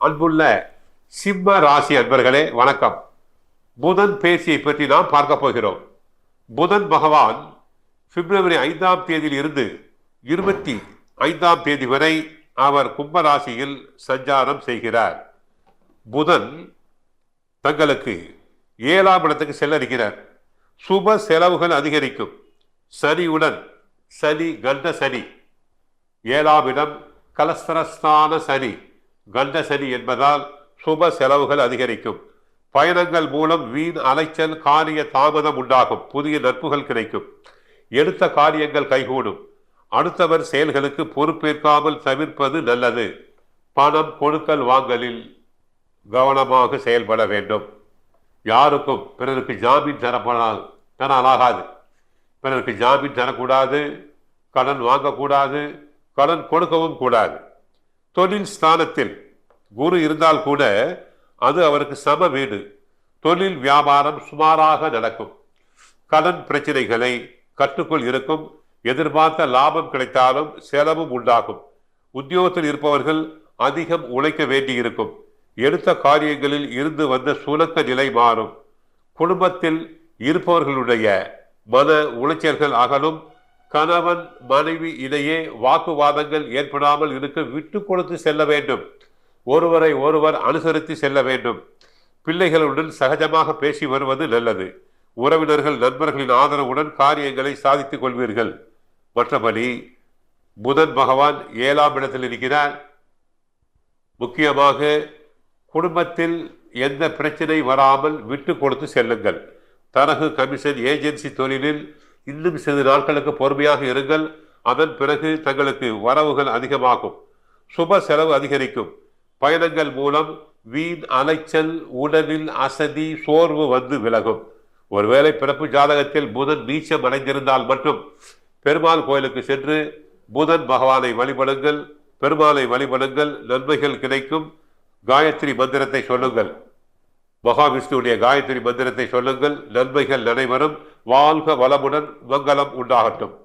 அன்புள்ள சிம்ம ராசி அன்பர்களே வணக்கம். புதன் பேசியை பற்றி நாம் பார்க்க போகிறோம். புதன் பகவான் பிப்ரவரி ஐந்தாம் தேதியில் இருந்து இருபத்தி ஐந்தாம் தேதி வரை அவர் கும்பராசியில் சஞ்சாரம் செய்கிறார். புதன் தங்களுக்கு ஏழாம் இடத்துக்கு செல்ல இருக்கிறார் சுப செலவுகள் அதிகரிக்கும். சனியுடன் சனி கண்ட சனி. ஏழாம் இடம் கலஸ்தரஸ்தான சனி. கந்தசரி என்பதால் சுப செலவுகள் அதிகரிக்கும். பயணங்கள் மூலம் வீண் அலைச்சல் காரிய தாமதம் உண்டாகும். புதிய நட்புகள் கிடைக்கும். எடுத்த காரியங்கள் கைகூடும். அடுத்தவர் செயல்களுக்கு பொறுப்பேற்காமல் தவிர்ப்பது நல்லது. பணம் கொடுக்கல் வாங்கலில் கவனமாக செயல்பட வேண்டும். யாருக்கும் பிறருக்கு ஜாமீன் தரப்படாது தராலாகாது பிறருக்கு ஜாமீன் தரக்கூடாது கடன் வாங்கக்கூடாது கடன் கொடுக்கவும் கூடாது. தொழில் ஸ்தானத்தில் குரு இருந்தால் கூட அது அவருக்கு சம வீடு. தொழில் வியாபாரம் சுமாராக நடக்கும். கடன் பிரச்சனைகளை கட்டுக்குள் இருக்கும். எதிர்பார்த்த லாபம் கிடைத்தாலும் செலவும் உண்டாகும். உத்தியோகத்தில் இருப்பவர்கள் அதிகம் உழைக்க வேண்டியிருக்கும். எடுத்த காரியங்களில் இருந்து வந்த சுணக்க நிலை மாறும். குடும்பத்தில் இருப்பவர்களுடைய மன உளைச்சல்கள் அகலும். கணவன் மனைவி இடையே வாக்குவாதங்கள் ஏற்படாமல் இருக்க விட்டு கொடுத்து செல்ல வேண்டும். ஒருவரை ஒருவர் அனுசரித்து செல்ல வேண்டும். பிள்ளைகளுடன் சகஜமாக பேசி வருவது நல்லது. உறவினர்கள் நண்பர்களின் ஆதரவுடன் காரியங்களை சாதித்துக் கொள்வீர்கள். மற்றபடி புதன் பகவான் ஏழாம் இடத்தில் இருக்கிறார். முக்கியமாக குடும்பத்தில் எந்த பிரச்சனை வராமல் விட்டு கொடுத்து செல்லுங்கள். தரகு கமிஷன் ஏஜென்சி தொழிலில் இன்னும் சிறு நாட்களுக்கு பொறுமையாக இருங்கள். அதன் பிறகு தங்களுக்கு வரவுகள் அதிகமாகும். சுப செலவு அதிகரிக்கும். பயணங்கள் மூலம் வீண் அலைச்சல் உடலில் அசதி சோர்வு வந்து விலகும். ஒருவேளை பிறப்பு ஜாதகத்தில் புதன் நீச்சம் அடைந்திருந்தால் மட்டும் பெருமாள் கோயிலுக்கு சென்று புதன் பகவானை வழிபடுங்கள். பெருமாளை வழிபடுங்கள். நன்மைகள் கிடைக்கும். காயத்ரி மந்திரத்தை சொல்லுங்கள். மகாவிஷ்ணுவுடைய காயத்ரி மந்திரத்தை சொல்லுங்கள் நன்மைகள் நடைபெறும் வாழ்க வளமுடன் மங்களம் உண்டாகட்டும்.